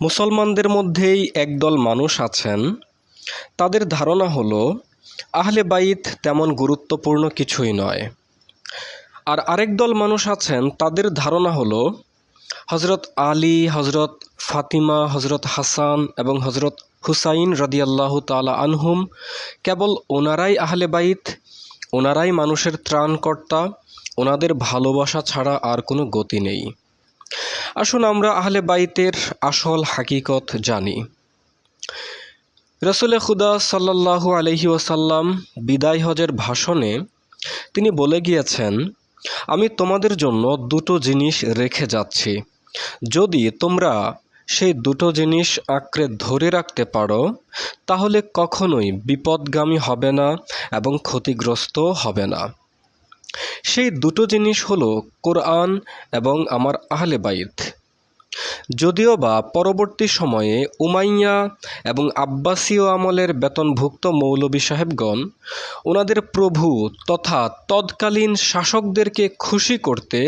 মুসলমানদের মধ্যেই একদল মানুষ আছেন। তাদের ধারণা হলো, আহলে বাইত তেমন গুরুত্বপূর্ণ কিছুই নয়। আর আরেক দল মানুষ আছেন, তাদের ধারণা হলো হজরত আলী হজরত ফাতিমা হজরত হাসান এবং হজরত হুসাইন রদিয়াল্লাহ তালা আনহুম কেবল ওনারাই আহলে বাইত, ওনারাই মানুষের ত্রাণকর্তা, ওনাদের ভালোবাসা ছাড়া আর কোনো গতি নেই। আসুন আমরা আহলে বাইতের আসল হাকিকত জানি। রসুলে খুদা সাল্লাল্লাহু আলহি ওসাল্লাম বিদায় হজের ভাষণে তিনি বলে গিয়েছেন, আমি তোমাদের জন্য দুটো জিনিস রেখে যাচ্ছি। যদি তোমরা সেই দুটো জিনিস আঁকড়ে ধরে রাখতে পারো, তাহলে কখনোই বিপদগামী হবে না এবং ক্ষতিগ্রস্ত হবে না। সেই দুটো জিনিস হলো কোরআন এবং আমার আহলে বাইত। যদিও বা পরবর্তী সময়ে উমাইয়া এবং আব্বাসীয় আমলের বেতনভুক্ত মৌলবী সাহেবগণ ওনাদের প্রভু তথা তৎকালীন শাসকদেরকে খুশি করতে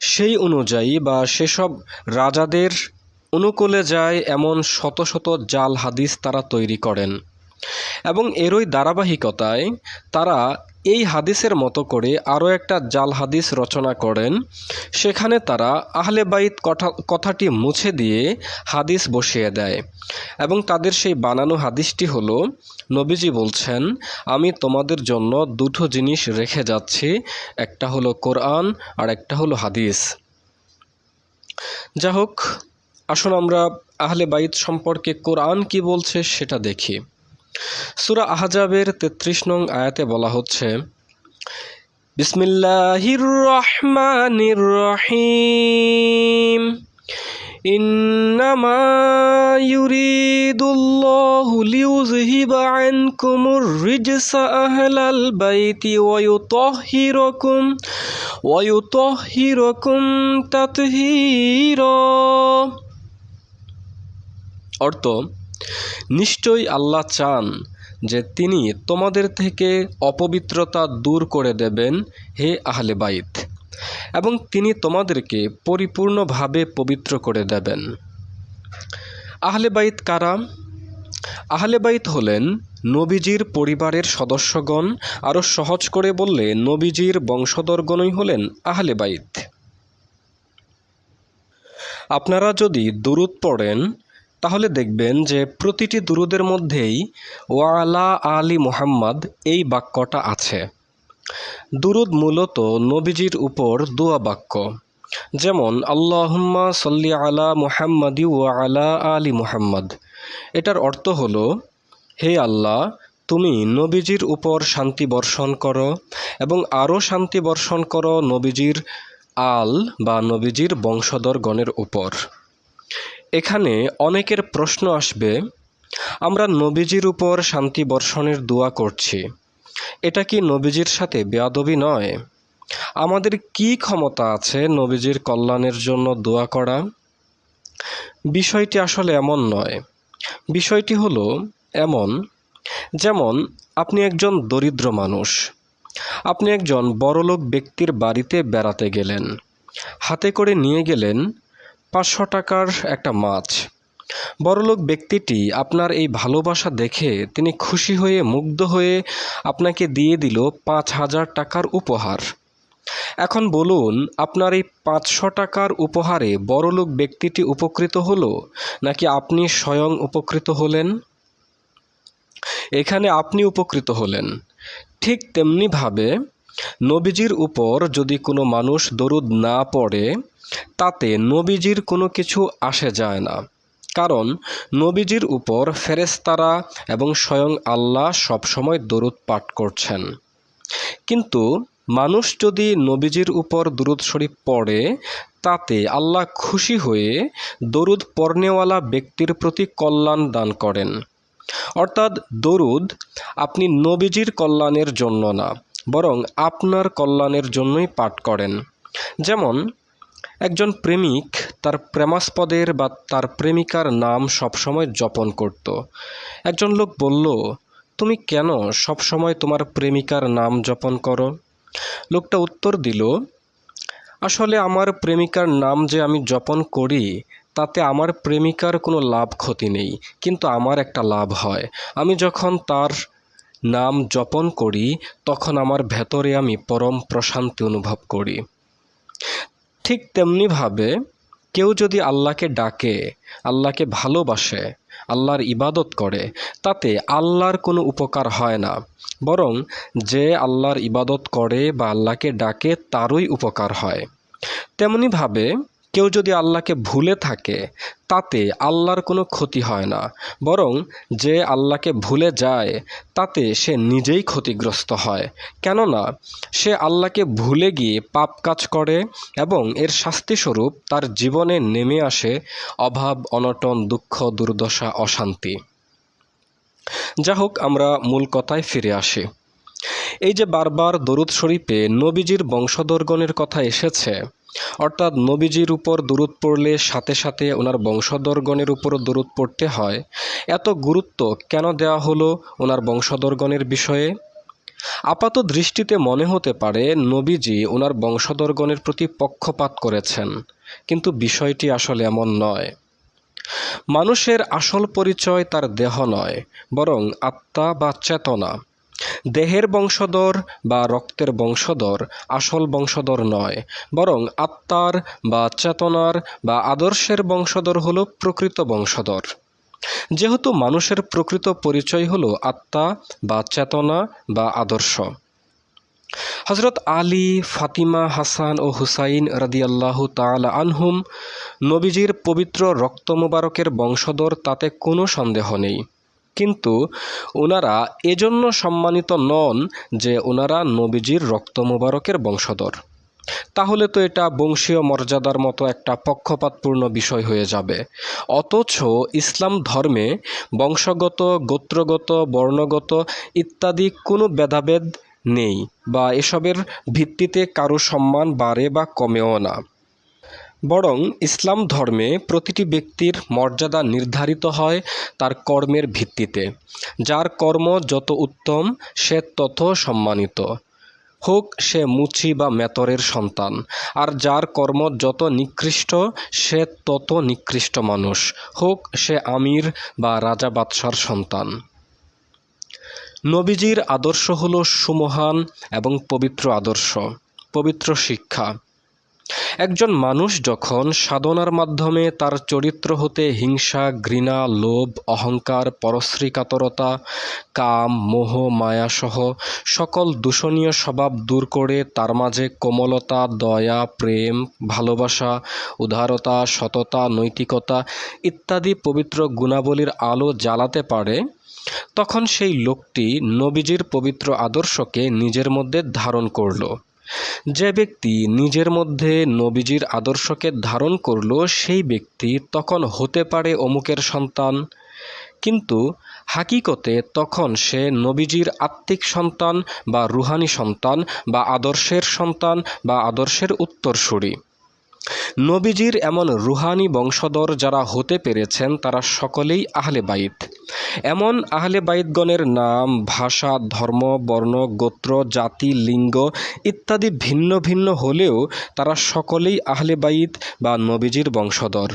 সেই অনুযায়ী বা সেসব রাজাদের অনুকূলে যায় এমন শত শত জাল হাদিস তারা তৈরি করেন। এবং এরই ধারাবাহিকতায় তারা এই হাদিসের মতো করে আরও একটা জাল হাদিস রচনা করেন। সেখানে তারা আহলে বাইত কথা, কথাটি মুছে দিয়ে হাদিস বসিয়ে দেয় এবং তাদের সেই বানানো হাদিসটি হল, নবীজি বলছেন, আমি তোমাদের জন্য দুটো জিনিস রেখে যাচ্ছি, একটা হলো কোরআন আর একটা হলো হাদিস। যা হোক, আসুন আমরা আহলে বাইত সম্পর্কে কোরআন কি বলছে সেটা দেখি। সুরা আহজাবের তেত্রিশ নং আয়াতে বলা হচ্ছে বিসমিল্লাহির রহমানির রহিম إنما يريد الله ليذهب عنكم الرجس أهل البيت ويطهركم ويطهركم تطهيرا অর্থ নিশ্চয়ই আল্লাহ চান যে তিনি তোমাদের থেকে অপবিত্রতা দূর করে দেবেন, হে আহলে বাইত, এবং তিনি তোমাদেরকে পরিপূর্ণভাবে পবিত্র করে দেবেন। আহলে বাইত কারা? আহলে বাইত হলেন নবীজির পরিবারের সদস্যগণ আরও সহজ করে বললে, নবীজির বংশধরগণই হলেন আহলে বাইত। আপনারা যদি দুরুদ পড়েন তাহলে দেখবেন যে প্রতিটি দুরুদের মধ্যেই ওয়ালা আলী মুহাম্মদ এই বাক্যটা আছে। দুরুদ মূলত নবীজির উপর দোয়া বাক্য। যেমন, আল্লাহুম্মা সল্লি আলা মুহাম্মাদি আলা আলী মুহাম্মদ। এটার অর্থ হলো, হে আল্লাহ, তুমি নবীজির উপর শান্তি বর্ষণ করো এবং আরও শান্তি বর্ষণ করো নবীজির আল বা নবীজির বংশধরগণের উপর। এখানে অনেকের প্রশ্ন আসবে, আমরা নবীজির উপর শান্তি বর্ষণের দোয়া করছি। এটা কি নবীজির সাথে বেয়াদবি নয়? আমাদের কি ক্ষমতা আছে নবীজির কল্যাণের জন্য দোয়া করা? বিষয়টি আসলে এমন নয়। বিষয়টি হলো এমন, যেমন আপনি একজন দরিদ্র মানুষ। আপনি একজন বড়লোক ব্যক্তির বাড়িতে বেড়াতে গেলেন। হাতে করে নিয়ে গেলেন পাঁচশো টাকার একটা মাছ। বড়লোক ব্যক্তিটি আপনার এই ভালোবাসা দেখে তিনি খুশি হয়ে, মুগ্ধ হয়ে আপনাকে দিয়ে দিল পাঁচ হাজার টাকার উপহার। এখন বলুন, আপনার এই পাঁচশো টাকার উপহারে বড়লোক ব্যক্তিটি উপকৃত হলো, নাকি আপনি স্বয়ং উপকৃত হলেন? এখানে আপনি উপকৃত হলেন। ঠিক তেমনিভাবে নবীজির উপর যদি কোনো মানুষ দরুদ না পড়ে তাতে নবীজির কোনো কিছু আসে যায় না। কারণ নবীজির উপর ফেরেস্তারা এবং স্বয়ং আল্লাহ সবসময় দরুদ পাঠ করছেন। কিন্তু মানুষ যদি নবীজির উপর দরুদ শরীফ পড়ে, তাতে আল্লাহ খুশি হয়ে দরুদ পড়নেওয়ালা ব্যক্তির প্রতি কল্যাণ দান করেন। অর্থাৎ দরুদ আপনি নবীজির কল্যাণের জন্য না, বরং আপনার কল্যাণের জন্যই পাঠ করেন। যেমন একজন প্রেমিক তার প্রেমাস্পদের বা তার প্রেমিকার নাম সবসময় জপন করত। একজন লোক বলল, তুমি কেন সবসময় তোমার প্রেমিকার নাম জপন করো? লোকটা উত্তর দিল, আসলে আমার প্রেমিকার নাম যে আমি জপন করি, তাতে আমার প্রেমিকার কোনো লাভ ক্ষতি নেই, কিন্তু আমার একটা লাভ হয়। আমি যখন তার নাম জপন করি, তখন আমার ভেতরে আমি পরম প্রশান্তি অনুভব করি। ঠিক তেমনিভাবে কেউ যদি আল্লাহকে ডাকে, আল্লাহকে ভালোবাসে, আল্লাহর ইবাদত করে, তাতে আল্লাহর কোনো উপকার হয় না। বরং যে আল্লাহর ইবাদত করে বা আল্লাহকে ডাকে, তারই উপকার হয়। তেমনিভাবে কেউ যদি আল্লাহকে ভুলে থাকে তাতে আল্লাহর কোনো ক্ষতি হয় না। বরং যে আল্লাহকে ভুলে যায়, তাতে সে নিজেই ক্ষতিগ্রস্ত হয়। কেননা, সে আল্লাহকে ভুলে গিয়ে পাপ কাজ করে এবং এর শাস্তিস্বরূপ তার জীবনে নেমে আসে অভাব, অনটন, দুঃখ, দুর্দশা, অশান্তি। যা হোক আমরা মূল কথায় ফিরে আসি। এই যে বারবার দরুদ শরীফে নবীজির বংশধরগণের কথা এসেছে, অর্থাৎ নবীজির উপর দরুদ পড়লে সাথে সাথে ওনার বংশধরগণের উপরও দরুদ পড়তে হয়, এত গুরুত্ব কেন দেওয়া হলো ওনার বংশধরগণের বিষয়ে? আপাত দৃষ্টিতে মনে হতে পারে নবীজি ওনার বংশধরগণের প্রতি পক্ষপাত করেছেন, কিন্তু বিষয়টি আসলে এমন নয়। মানুষের আসল পরিচয় তার দেহ নয়, বরং আত্মা বা চেতনা। দেহের বংশধর বা রক্তের বংশধর আসল বংশধর নয়, বরং আত্মার বা চেতনার বা আদর্শের বংশধর হল প্রকৃত বংশধর। যেহেতু মানুষের প্রকৃত পরিচয় হল আত্মা বা চেতনা বা আদর্শ। হজরত আলী, ফাতিমা, হাসান ও হুসাইন রাদিয়াল্লাহ তালা আনহুম নবীজির পবিত্র রক্ত মুবারকের বংশধর তাতে কোনো সন্দেহ নেই। কিন্তু ওনারা এজন্য সম্মানিত নন যে ওনারা নবীজির রক্ত মুবারকের বংশধর। তাহলে তো এটা বংশীয় মর্যাদার মতো একটা পক্ষপাতপূর্ণ বিষয় হয়ে যাবে। অথচ ইসলাম ধর্মে বংশগত, গোত্রগত, বর্ণগত ইত্যাদি কোনো ভেদাভেদ নেই বা এসবের ভিত্তিতে কারও সম্মান বাড়ে বা কমেও না। বরং ইসলাম ধর্মে প্রতিটি ব্যক্তির মর্যাদা নির্ধারিত হয় তার কর্মের ভিত্তিতে। যার কর্ম যত উত্তম, সে তত সম্মানিত। হোক সে মুচি বা মেতরের সন্তান, আর যার কর্ম যত নিকৃষ্ট, সে তত নিকৃষ্ট মানুষ। হোক সে আমির বা রাজা বাদশার সন্তান। নবীজির আদর্শ হলো সুমহান এবং পবিত্র আদর্শ, পবিত্র শিক্ষা। একজন মানুষ যখন সাধনার মাধ্যমে তার চরিত্র হতে হিংসা, ঘৃণা, লোভ, অহংকার, পরশ্রীকাতরতা, কাম, মোহ মায়াসহ সকল দূষণীয় স্বভাব দূর করে তার মাঝে কোমলতা, দয়া, প্রেম, ভালোবাসা, উদারতা, সততা, নৈতিকতা ইত্যাদি পবিত্র গুণাবলীর আলো জ্বালাতে পারে, তখন সেই লোকটি নবীজির পবিত্র আদর্শকে নিজের মধ্যে ধারণ করল। যে ব্যক্তি নিজের মধ্যে নবীজির আদর্শকে ধারণ করল, সেই ব্যক্তি তখন হতে পারে অমুকের সন্তান। কিন্তু হাকিকতে তখন সে নবীজির আত্মিক সন্তান বা রুহানি সন্তান বা আদর্শের সন্তান বা আদর্শের উত্তরসূরি। নবীজির এমন রুহানি বংশধর যারা হতে পেরেছেন, তারা সকলেই আহলে বাইত। এমন আহলে বাইতগণের নাম, ভাষা, ধর্ম, বর্ণ, গোত্র, জাতি, লিঙ্গ ইত্যাদি ভিন্ন ভিন্ন হলেও তারা সকলেই আহলে বাইত বা নবীজির বংশধর।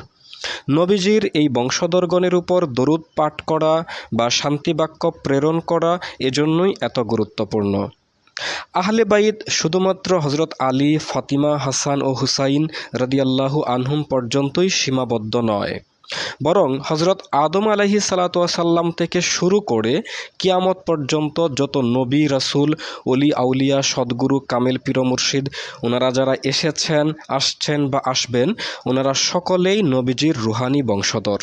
নবীজির এই বংশধরগণের উপর দরুদ পাঠ করা বা শান্তিবাক্য প্রেরণ করা এজন্যই এত গুরুত্বপূর্ণ। আহলে বাইত শুধুমাত্র হজরত আলী, ফাতিমা, হাসান ও হুসাইন রাদিয়াল্লাহু আনহুম পর্যন্তই সীমাবদ্ধ নয়। বরং হজরত আদম আলহি সাল্লাম থেকে শুরু করে কিয়ামত পর্যন্ত যত নবী, রাসুল অলি আউলিয়া, সদ্গুরু, কামেল, পীর মুর্শিদ ওনারা যারা এসেছেন, আসছেন বা আসবেন ওনারা সকলেই নবীজির রুহানি বংশধর।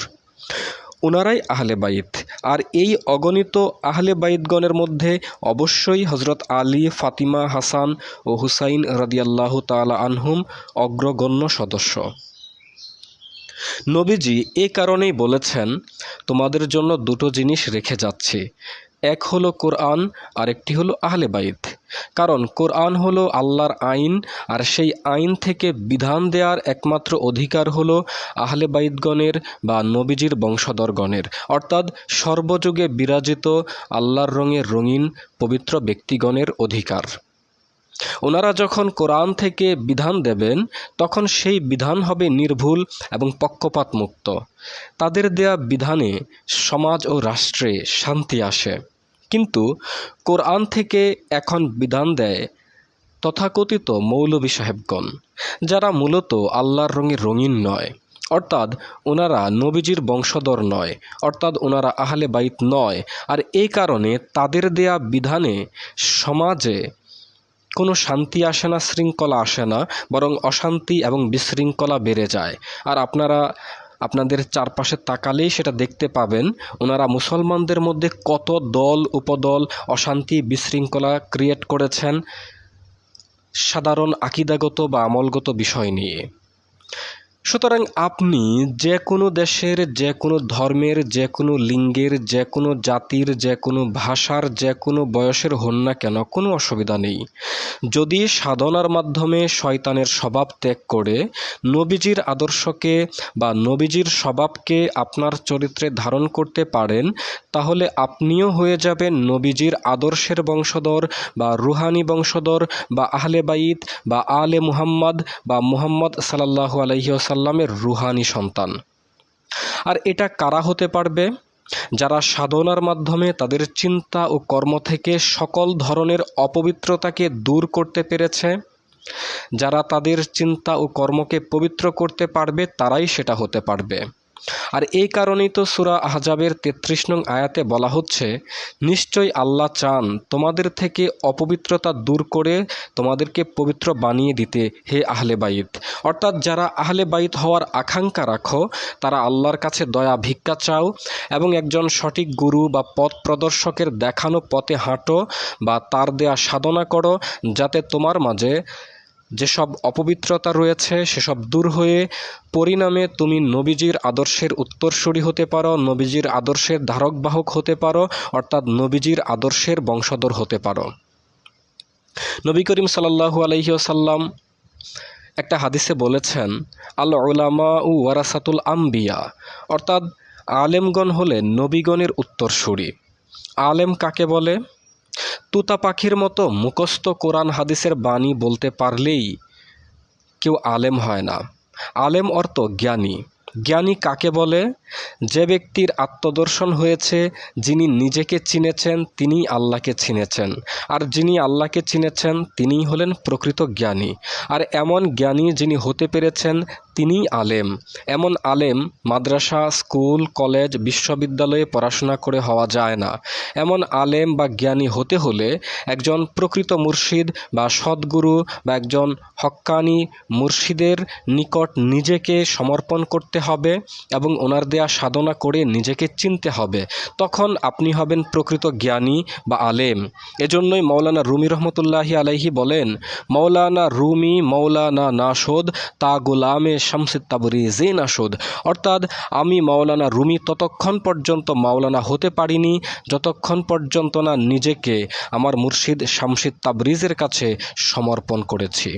ওনারাই আহলে বাইত। আর এই অগণিত আহলে বাইতগণের মধ্যে অবশ্যই হজরত আলী, ফাতিমা, হাসান ও হুসাইন রদিয়াল্লাহ তালা আনহুম অগ্রগণ্য সদস্য। নবীজি এ কারণেই বলেছেন, তোমাদের জন্য দুটো জিনিস রেখে যাচ্ছি। এক হলো কোরআন আর একটি হলো আহলে বাইত। কারণ কোরআন হলো আল্লাহর আইন, আর সেই আইন থেকে বিধান দেওয়ার একমাত্র অধিকার হলো আহলে বাইতগণের বা নবীজির বংশধরগণের। অর্থাৎ সর্বযুগে বিরাজিত আল্লাহর রঙে রঙিন, পবিত্র ব্যক্তিগণের অধিকার। ওনারা যখন কোরআন থেকে বিধান দেবেন, তখন সেই বিধান হবে নির্ভুল এবং পক্ষপাত মুক্ত তাদের দেয়া বিধানে সমাজ ও রাষ্ট্রে শান্তি আসে। কিন্তু কোরআন থেকে এখন বিধান দেয় তথাকথিত মৌলবী সাহেবগণ, যারা মূলত আল্লাহর রঙে রঙিন নয়, অর্থাৎ ওনারা নবীজির বংশধর নয়, অর্থাৎ ওনারা আহলে বাইত নয়, আর এই কারণে তাদের দেয়া বিধানে সমাজে কোনো শান্তি আসে না, শৃঙ্খলা আসে না, বরং অশান্তি এবং বিশৃঙ্খলা বেড়ে যায়। আর আপনারা আপনাদের চারপাশে তাকালেই সেটা দেখতে পাবেন। ওনারা মুসলমানদের মধ্যে কত দল, উপদল, অশান্তি, বিশৃঙ্খলা ক্রিয়েট করেছেন, সাধারণ আকিদাগত বা আমলগত বিষয় নিয়ে। সুতরাং আপনি যে কোনো দেশের যে কোনো ধর্মের যে কোনো লিঙ্গের যে কোনো জাতির যে কোনো ভাষার যে কোনো বয়সের হন না কেন, কোনো অসুবিধা নেই। যদি সাধনার মাধ্যমে শয়তানের স্বভাব ত্যাগ করে, নবীজির আদর্শকে বা নবীজির স্বভাবকে আপনার চরিত্রে ধারণ করতে পারেন, তাহলে আপনিও হয়ে যাবেন নবীজির আদর্শের বংশধর বা রুহানি বংশধর বা আহলে বাইত বা আলে মুহাম্মদ বা মুহাম্মদ সাল্লাহ সাল্লাহু আলহিউসাল্লামের রুহানি সন্তান। আর এটা কারা হতে পারবে? যারা সাধনার মাধ্যমে তাদের চিন্তা ও কর্ম থেকে সকল ধরনের অপবিত্রতাকে দূর করতে পেরেছে, যারা তাদের চিন্তা ও কর্মকে পবিত্র করতে পারবে, তারাই সেটা হতে পারবে। আর এই কারণেই তো সুরা আহজাবের তেত্রিশ নং আয়াতে বলা হচ্ছে, নিশ্চয়ই আল্লাহ চান তোমাদের থেকে অপবিত্রতা দূর করে তোমাদেরকে পবিত্র বানিয়ে দিতে, হে আহলে বাইত। অর্থাৎ যারা আহলে বাইত হওয়ার আকাঙ্ক্ষা রাখো, তারা আল্লাহর কাছে দয়া ভিক্ষা চাও এবং একজন সঠিক গুরু বা পথ প্রদর্শকের দেখানো পথে হাঁটো বা তার দেয়া সাধনা করো যাতে তোমার মাঝে যেসব অপবিত্রতা রয়েছে, সেসব দূর হয়ে পরিণামে তুমি নবীজির আদর্শের উত্তরসূরি হতে পারো, নবীজির আদর্শের ধারক বাহক হতে পারো, অর্থাৎ নবীজির আদর্শের বংশধর হতে পারো। নবী করিম সাল্লাহু আলহিউসাল্লাম একটা হাদিসে বলেছেন আল ওলামা উ ওয়ারাসাতুল আম্বিয়া, অর্থাৎ আলেমগণ হলেন নবীগণের উত্তরসূরি। আলেম কাকে বলে? তুতা পাখির মতো মুখস্থ কোরআন হাদিসের বাণী বলতে পারলেই কেউ আলেম হয় না। আলেম অর্থ জ্ঞানী। জ্ঞানী কাকে বলে? যে ব্যক্তির আত্মদর্শন হয়েছে, যিনি নিজেকে চিনেছেন তিনি আল্লাহকে চিনেছেন। আর যিনি আল্লাহকে চিনেছেন, তিনিই হলেন প্রকৃত জ্ঞানী। আর এমন জ্ঞানী যিনি হতে পেরেছেন তিনিই আলেম। এমন আলেম মাদ্রাসা, স্কুল, কলেজ, বিশ্ববিদ্যালয়ে পড়াশোনা করে হওয়া যায় না। এমন আলেম বা জ্ঞানী হতে হলে একজন প্রকৃত মুর্শিদ বা সদ্গুরু বা একজন হক্কানি মুর্শিদের নিকট নিজেকে সমর্পণ করতে হবে এবং ওনার দেয়া সাধনা করে নিজেকে চিনতে হবে। তখন আপনি হবেন প্রকৃত জ্ঞানী বা আলেম। এজন্যই মৌলানা রুমি রহমতুল্লাহি আলাইহি বলেন মৌলানা রুমি মৌলানা নাসোদ, তা গোলামে শামসিদ তাবরিজে নাসুদ অর্থাৎ আমি মাওলানা রুমি ততক্ষণ পর্যন্ত মাওলানা হতে পারিনি, যতক্ষণ পর্যন্ত না নিজেকে আমার মুর্শিদ শামসিদ তাবরিজের কাছে সমর্পণ করেছি।